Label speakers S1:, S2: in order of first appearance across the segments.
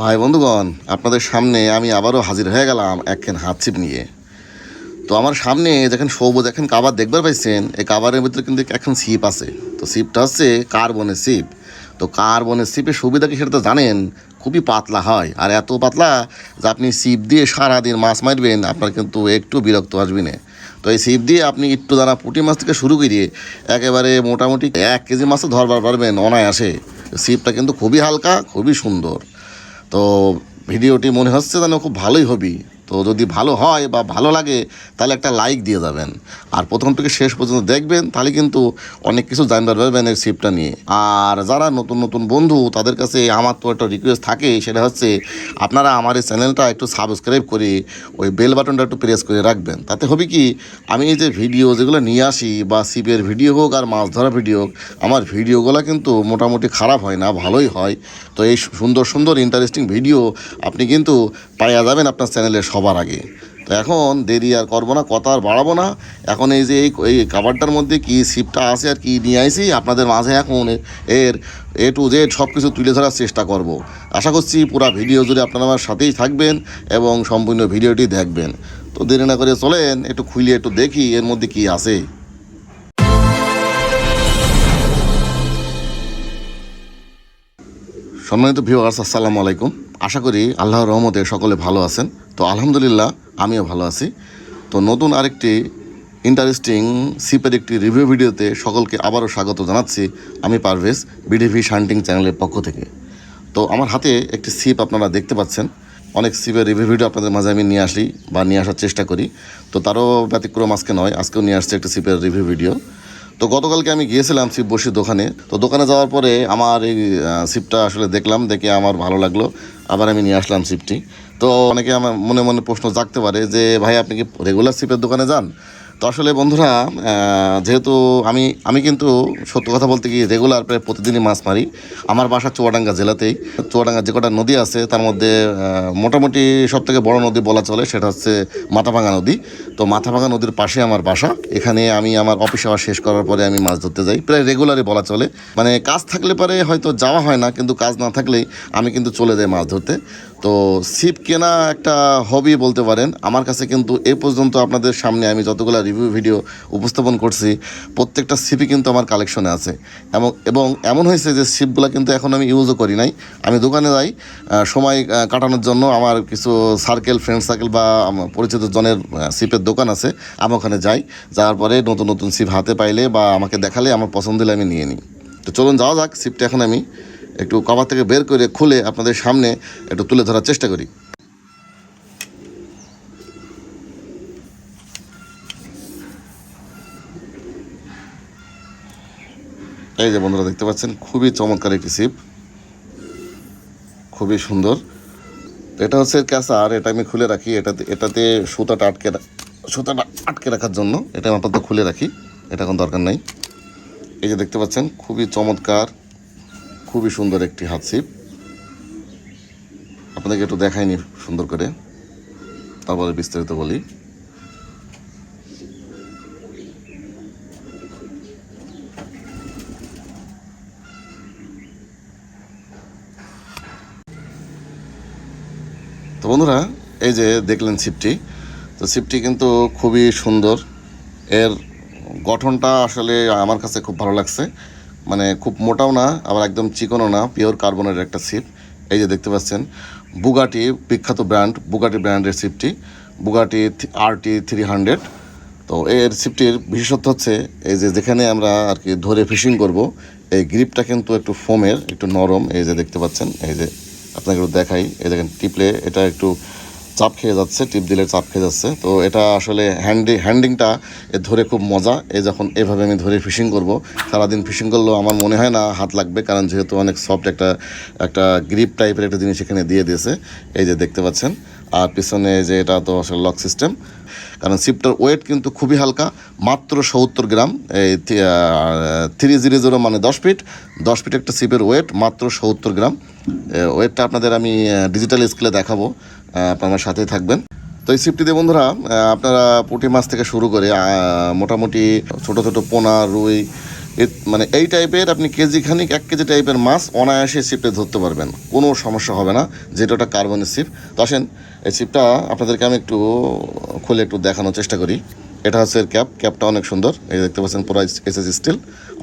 S1: ভাই বন্ধুগণ, আপনাদের সামনে আমি আবারও হাজির হয়ে গেলাম একখান হাত ছিপ নিয়ে। তো আমার সামনে যখন সবুজ এখন কাবার দেখবার পাইছেন, এই কাবারের ভিতরে কিন্তু এখন সিপ আছে। তো সিপটা হচ্ছে কার্বনের সিপ তো কার্বনের সিপের সুবিধা কি সেটা তো জানেন, খুবই পাতলা হয়। আর এত পাতলা যে আপনি সিপ দিয়ে সারাদিন মাছ মারবেন, আপনার কিন্তু একটু বিরক্ত আসবে না। তো এই সিপ দিয়ে আপনি একটু দানা পুঁটি মাছ থেকে শুরু করিয়ে একেবারে মোটামুটি এক কেজি মাছও ধরবার পারবেন অনায়াসে। সিপটা কিন্তু খুবই হালকা, খুবই সুন্দর। তো ভিডিওটি মনে হচ্ছে যেন খুব ভালোই হবি। তো যদি ভালো হয় বা ভালো লাগে, তাহলে একটা লাইক দিয়ে যাবেন। আর প্রথম থেকে শেষ পর্যন্ত দেখবেন, তাহলে কিন্তু অনেক কিছু জানবার পারবেন এই সিপটা নিয়ে। আর যারা নতুন নতুন বন্ধু, তাদের কাছে আমার তো একটা রিকোয়েস্ট থাকে, সেটা হচ্ছে আপনারা আমার এই চ্যানেলটা একটু সাবস্ক্রাইব করে ওই বেল বাটনটা একটু প্রেস করে রাখবেন। তাতে হবে কি, আমি এই যে ভিডিও যেগুলো নিয়ে আসি, বা সিপের ভিডিও হোক আর মাছ ধরা ভিডিও হোক, আমার ভিডিওগুলো কিন্তু মোটামুটি খারাপ হয় না, ভালোই হয়। তো এই সুন্দর সুন্দর ইন্টারেস্টিং ভিডিও আপনি কিন্তু পাইয়া যাবেন আপনার চ্যানেলে সবার আগে। তো এখন দেরি আর করব না, কথা আর বাড়াবো না। এখন এই যে এই কাবারটার মধ্যে কি সিপটা আছে আর কি নিয়ে আইছি আপনাদের মাঝে এখন এর এ টু জেড সব কিছু তুলে ধরার চেষ্টা করব। আশা করছি পুরো ভিডিও জুড়ে আপনারা আমার সাথেই থাকবেন এবং সম্পূর্ণ ভিডিওটি দেখবেন। তো দেরি না করে চলেন, একটু খুলে একটু দেখি এর মধ্যে কি আছে। সম্মানিত ভিউয়ার্স আসসালামু আলাইকুম। আশা করি আল্লাহর রহমতে সকলে ভালো আছেন। তো আলহামদুলিল্লাহ, আমিও ভালো আছি। তো নতুন আরেকটি ইন্টারেস্টিং সিপের একটি রিভিউ ভিডিওতে সকলকে আবারও স্বাগত জানাচ্ছি আমি পারভেজ বিডিভি শান্টিং চ্যানেলের পক্ষ থেকে। তো আমার হাতে একটি সিপ আপনারা দেখতে পাচ্ছেন। অনেক সিপের রিভিউ ভিডিও আপনাদের মাঝে আমি নিয়ে আসি বা নিয়ে আসার চেষ্টা করি। তো তারও ব্যতিক্রম আজকে নয়, আজকেও নিয়ে আসছে একটা সিপের রিভিউ ভিডিও তো গতকালকে আমি গিয়েছিলাম শিব বসির দোকানে। তো দোকানে যাওয়ার পরে আমার এই শিবটা আসলে দেখলাম, দেখে আমার ভালো লাগল। আবার আমি নিয়ে আসলাম শিবটি। তো অনেকে আমার মনে মনে প্রশ্ন জাগতে পারে যে, ভাই, আপনি কি রেগুলার শিপের দোকানে যান? তো আসলে বন্ধুরা যেহেতু আমি আমি কিন্তু সত্য কথা বলতে গিয়ে রেগুলার প্রায় প্রতিদিনই মাছ মারি। আমার বাসা চুয়াডাঙ্গা জেলাতেই। চুয়াডাঙ্গা যে কটা নদী আছে, তার মধ্যে মোটামুটি সব থেকে বড় নদী বলা চলে, সেটা হচ্ছে মাথাভাঙা নদী। তো মাথাভাঙা নদীর পাশে আমার বাসা। এখানে আমি আমার অফিস আওয়ার শেষ করার পরে আমি মাছ ধরতে যাই। প্রায় রেগুলারই বলা চলে। মানে কাজ থাকলে পরে হয়তো যাওয়া হয় না, কিন্তু কাজ না থাকলেই আমি কিন্তু চলে যাই মাছ ধরতে। তো ছিপ কেনা একটা হবি বলতে পারেন। আমার কাছে কিন্তু এ পর্যন্ত আপনাদের সামনে আমি যতগুলো রিভিউ ভিডিও উপস্থাপন করছি, প্রত্যেকটা ছিপই কিন্তু আমার কালেকশনে আছে। এবং এবং এমন হয়েছে যে ছিপগুলো কিন্তু এখন আমি ইউজও করি নাই। আমি দোকানে যাই সময় কাটানোর জন্য আমার কিছু সার্কেল ফ্রেন্ড সার্কেল বা পরিচিত জনের ছিপের দোকান আছে, আমি ওখানে যাই। যাওয়ার পরে নতুন নতুন ছিপ হাতে পাইলে বা আমাকে দেখালে আমার পছন্দ হলে আমি নিয়ে নিই। তো চলুন যাওয়া যাক, ছিপটা এখন আমি একটু কভার থেকে বের করে খুলে আপনাদের সামনে একটু তুলে ধরার চেষ্টা করি। এই যে বন্ধুরা দেখতে পাচ্ছেন, খুবই চমৎকার একটি ছিপ। খুবই সুন্দর। এটা হচ্ছে ক্যাসা আর এটা আমি খুলে রাখি। এটাতে এটাতে সুতাটা আটকে সুতাটা আটকে রাখার জন্য এটা আমি আপাতত খুলে রাখি। এটা কোনো দরকার নাই। এই যে দেখতে পাচ্ছেন, খুবই চমৎকার। খুবই সুন্দর একটি হাত ছিপ আপনাদেরকে একটু দেখাইনি সুন্দর করে। তারপরে বিস্তারিত বলি। তো বন্ধুরা, এই যে দেখলেন ছিপটি। তো ছিপটি কিন্তু খুবই সুন্দর। এর গঠনটা আসলে আমার কাছে খুব ভালো লাগছে। মানে খুব মোটাও না, আবার একদম চিকনও না পিওর কার্বনের একটা ছিপ এই যে দেখতে পাচ্ছেন বুগাটি বিখ্যাত ব্র্যান্ড বুগাটি ব্র্যান্ডের ছিপটি Bugatti R T three hundred তো এর ছিপটির বিশেষত্ব হচ্ছে, এই যে যেখানে আমরা আর কি ধরে ফিশিং করব, এই গ্রিপটা কিন্তু একটু ফোমের একটু নরম, এই যে দেখতে পাচ্ছেন, এই যে আপনাকে একটু দেখাই, এই দেখেন, টিপলে এটা একটু চাপ খেয়ে যাচ্ছে, টিপ দিলে চাপ খেয়ে যাচ্ছে। তো এটা আসলে হ্যান্ডি হ্যান্ডিংটা এ ধরে খুব মজা। এই যখন এভাবে আমি ধরে ফিশিং করব, সারাদিন ফিশিং করলেও আমার মনে হয় না হাত লাগবে, কারণ যেহেতু অনেক সফট একটা একটা গ্রিপ টাইপের একটা জিনিস এখানে দিয়ে দিয়েছে। এই যে দেখতে পাচ্ছেন। আর পিছনে যে এটা তো আসলে লক সিস্টেম। কারণ সিপটার ওয়েট কিন্তু খুবই হালকা, মাত্র সত্তর গ্রাম। এই থ্রি জিরো জিরো মানে দশ ফিট। দশ ফিট একটা সিপের ওয়েট, মাত্র সত্তর গ্রাম। ওয়েটটা আপনাদের আমি ডিজিটাল স্কেলে দেখাবো। আমার সাথেই থাকবেন। তো এই সিপটিতে বন্ধুরা আপনারা পুঁটি মাছ থেকে শুরু করে মোটামুটি ছোট ছোট পোনা, রুই মানে এই টাইপের আপনি কেজি খানিক, এক কেজি টাইপের মাছ অনায়াসে সিপে ধরতে পারবেন। কোনো সমস্যা হবে না, যেটা ওটা কার্বনের সিপ তো আসেন, এই সিপটা আপনাদেরকে আমি একটু খুলে একটু দেখানোর চেষ্টা করি। এটা হচ্ছে ক্যাপ, ক্যাপটা অনেক সুন্দর। এই দেখতে পাচ্ছেন, পুরো এসএস স্টিল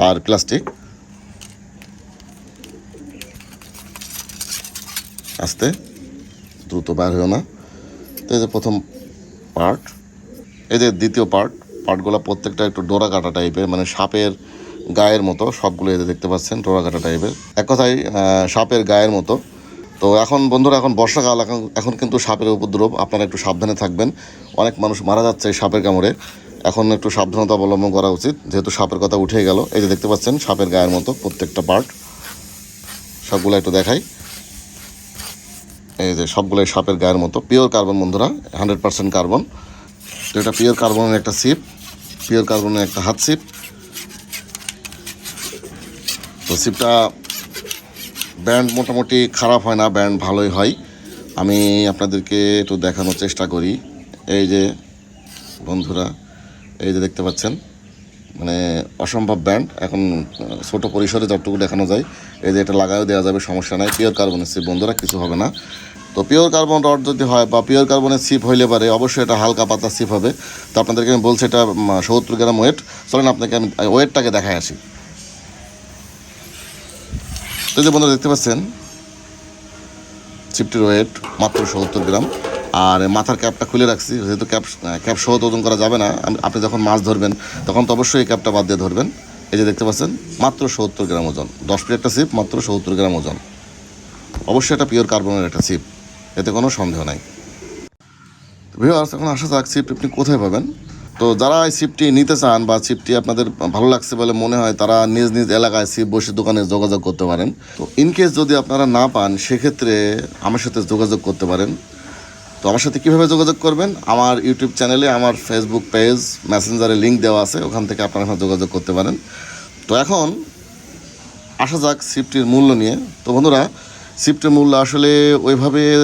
S1: আর প্লাস্টিক। আস্তে। দ্রুত বার হয়েও না। তো এই যে প্রথম পার্ট এই যে দ্বিতীয় পার্ট পার্টগুলো প্রত্যেকটা একটু ডোরা কাটা টাইপের মানে সাপের গায়ের মতো, সবগুলো এদের দেখতে পাচ্ছেন ডোরা কাটা টাইপের এক কথায় সাপের গায়ের মতো। তো এখন বন্ধুরা, এখন বর্ষাকাল, এখন এখন কিন্তু সাপের উপদ্রব, আপনারা একটু সাবধানে থাকবেন। অনেক মানুষ মারা যাচ্ছে এই সাপের কামড়ে। এখন একটু সাবধানতা অবলম্বন করা উচিত, যেহেতু সাপের কথা উঠে গেল। এই যে দেখতে পাচ্ছেন, সাপের গায়ের মতো প্রত্যেকটা পার্ট সবগুলো একটু দেখাই। এই যে সবগুলোই সাপের গায়ের মতো। পিওর কার্বন বন্ধুরা হান্ড্রেড পার্সেন্ট কার্বন তো এটা পিওর কার্বনের একটা সিপ পিওর কার্বনের একটা হাত সিপ তো সিপটা ব্যান্ড মোটামুটি খারাপ হয় না ব্যান্ড ভালোই হয়। আমি আপনাদেরকে একটু দেখানোর চেষ্টা করি। এই যে বন্ধুরা, এই যে দেখতে পাচ্ছেন। মানে অসম্ভব ব্যান্ড। এখন ছোট পরিসরে যতটুকু দেখানো যায়, এই যে এটা লাগাও দেওয়া যাবে, সমস্যা নাই। পিওর কার্বনের সিপ বন্ধুরা, কিছু হবে না। তো পিওর কার্বন রড যদি হয় বা পিওর কার্বনের সিপ হইলে পারে, অবশ্যই এটা হালকা পাতলা সিপ হবে। তো আপনাদেরকে আমি বলছি, এটা সত্তর গ্রাম ওয়েট চলেন, আপনাকে আমি ওয়েটটাকে দেখাই আসি। তো যে বন্ধুরা, দেখতে পাচ্ছেন? চিপটির ওয়েট মাত্র সত্তর গ্রাম। আর মাথার ক্যাপটা খুলে রাখছি, যেহেতু ক্যাপ ক্যাপ সহ ওজন করা যাবে না আপনি যখন মাছ ধরবেন, তখন তো অবশ্যই এই ক্যাপটা বাদ দিয়ে ধরবেন। এই যে দেখতে পাচ্ছেন, মাত্র সত্তর গ্রাম ওজন। দশ প্লেট একটা সিপ মাত্র সত্তর গ্রাম ওজন। অবশ্যই এটা পিওর কার্বনের একটা সিপ এতে কোনো সন্দেহ নাই। ভিউয়ার্স এখন আশা যাক সিপ আপনি কোথায় পাবেন। তো যারা এই সিপটি নিতে চান বা সিপটি আপনাদের ভালো লাগছে বলে মনে হয়, তারা নিজ নিজ এলাকায় সিপ বসে দোকানে যোগাযোগ করতে পারেন। তো ইনকেস যদি আপনারা না পান, সেক্ষেত্রে আমার সাথে যোগাযোগ করতে পারেন। তো আমার সাথে কীভাবে যোগাযোগ করবেন? আমার ইউটিউব চ্যানেলে আমার ফেসবুক পেজ মেসেঞ্জারে লিঙ্ক দেওয়া আছে, ওখান থেকে আপনারা যোগাযোগ করতে পারেন। তো এখন আসা যাক সিফটির মূল্য নিয়ে। তো বন্ধুরা সিফটের মূল্য আসলে ওইভাবে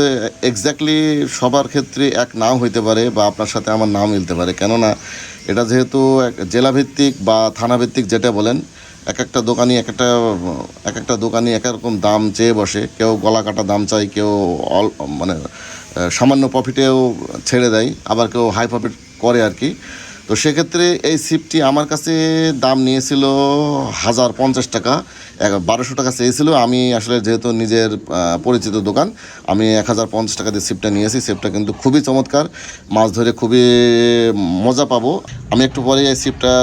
S1: এক্স্যাক্টলি সবার ক্ষেত্রে এক নাও হইতে পারে বা আপনার সাথে আমার নাও মিলতে পারে। কেননা এটা যেহেতু এক- জেলাভিত্তিক বা থানাভিত্তিক যেটা বলেন, এক একটা দোকানি এক একটা এক একটা দোকানি এক রকম দাম চেয়ে বসে। কেউ গলা কাটা দাম চায়, কেউ অল মানে সামান্য প্রফিটেও ছেড়ে দেয়, আবার কেউ হাই প্রফিট করে আর কি। তো সেক্ষেত্রে এই সিপটি আমার কাছে দাম নিয়েছিল হাজার পঞ্চাশ টাকা বারোশো টাকা চেয়েছিল। আমি আসলে যেহেতু নিজের পরিচিত দোকান, আমি এক হাজার পঞ্চাশ টাকা দিয়ে সিপটা নিয়েছি। সিপটা কিন্তু খুবই চমৎকার, মাছ ধরে খুবই মজা পাবো। আমি একটু পরে এই সিপটা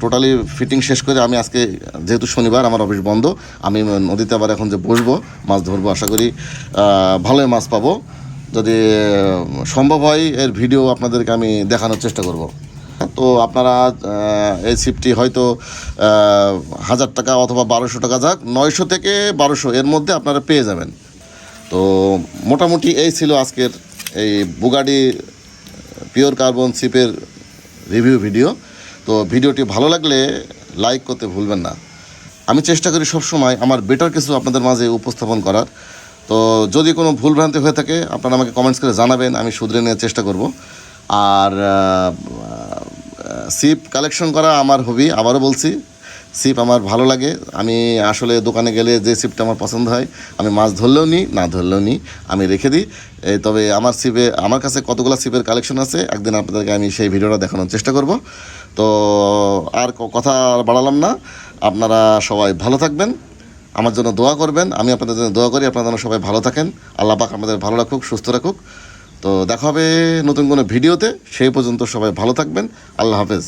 S1: টোটালি ফিটিং শেষ করে আমি আজকে, যেহেতু শনিবার, আমার অফিস বন্ধ, আমি নদীতে আবার এখন যে বসবো, মাছ ধরবো আশা করি ভালোই মাছ পাবো। যদি সম্ভব হয়, এর ভিডিও আপনাদেরকে আমি দেখানোর চেষ্টা করব। তো আপনারা এই সিপটি হয়তো হাজার টাকা অথবা বারোশো টাকা যাক, নয়শো থেকে বারোশো এর মধ্যে আপনারা পেয়ে যাবেন। তো মোটামুটি এই ছিল আজকের এই বুগাডি পিওর কার্বন সিপের রিভিউ ভিডিও তো ভিডিওটি ভালো লাগলে লাইক করতে ভুলবেন না। আমি চেষ্টা করি সবসময় আমার বেটার কিছু আপনাদের মাঝে উপস্থাপন করার। তো যদি কোনো ভুলভ্রান্তি হয়ে থাকে, আপনারা আমাকে কমেন্টস করে জানাবেন, আমি শুধরে নেওয়ার চেষ্টা করব। আর সিপ কালেকশন করা আমার হবি আবারও বলছি, সিপ আমার ভালো লাগে। আমি আসলে দোকানে গেলে যে সিপটা আমার পছন্দ হয়, আমি মাছ ধরলেও নিই, না ধরলেও নিই, আমি রেখে দিই। এই তবে আমার সিপে, আমার কাছে কতগুলো সিপের কালেকশন আছে, একদিন আপনাদেরকে আমি সেই ভিডিওটা দেখানোর চেষ্টা করব। তো, আর কথা বাড়ালাম না। আপনারা সবাই ভালো থাকবেন। আমার জন্য দোয়া করবেন, আমি আপনাদের জন্য দোয়া করি, আপনারা যেন সবাই ভালো থাকেন। আল্লাহ পাক আমাদের ভালো রাখুক, সুস্থ রাখুক। তো দেখা হবে নতুন কোনো ভিডিওতে, সেই পর্যন্ত সবাই ভালো থাকবেন। আল্লাহ হাফেজ।